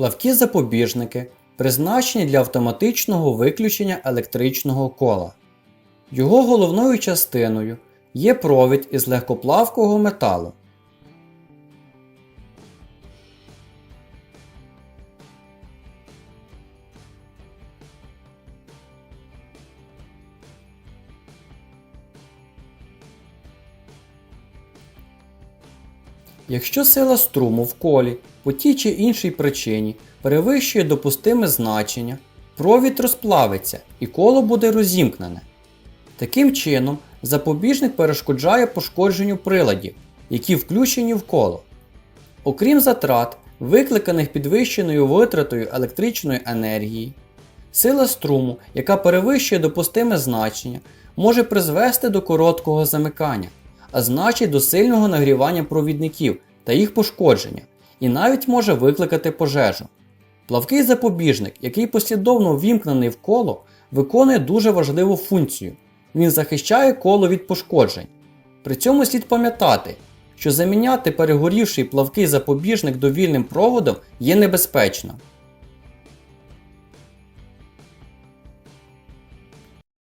Плавкі запобіжники призначені для автоматичного виключення електричного кола. Його головною частиною є провід із легкоплавкого металу. Якщо сила струму в колі по тій чи іншій причині перевищує допустиме значення, провід розплавиться і коло буде розімкнене. Таким чином, запобіжник перешкоджає пошкодженню приладів, які включені в коло. Окрім затрат, викликаних підвищеною витратою електричної енергії, сила струму, яка перевищує допустиме значення, може призвести до короткого замикання, а значить до сильного нагрівання провідників та їх пошкодження, і навіть може викликати пожежу. Плавкий запобіжник, який послідовно ввімкнений в коло, виконує дуже важливу функцію. Він захищає коло від пошкоджень. При цьому слід пам'ятати, що заміняти перегорівший плавкий запобіжник довільним проводом є небезпечно.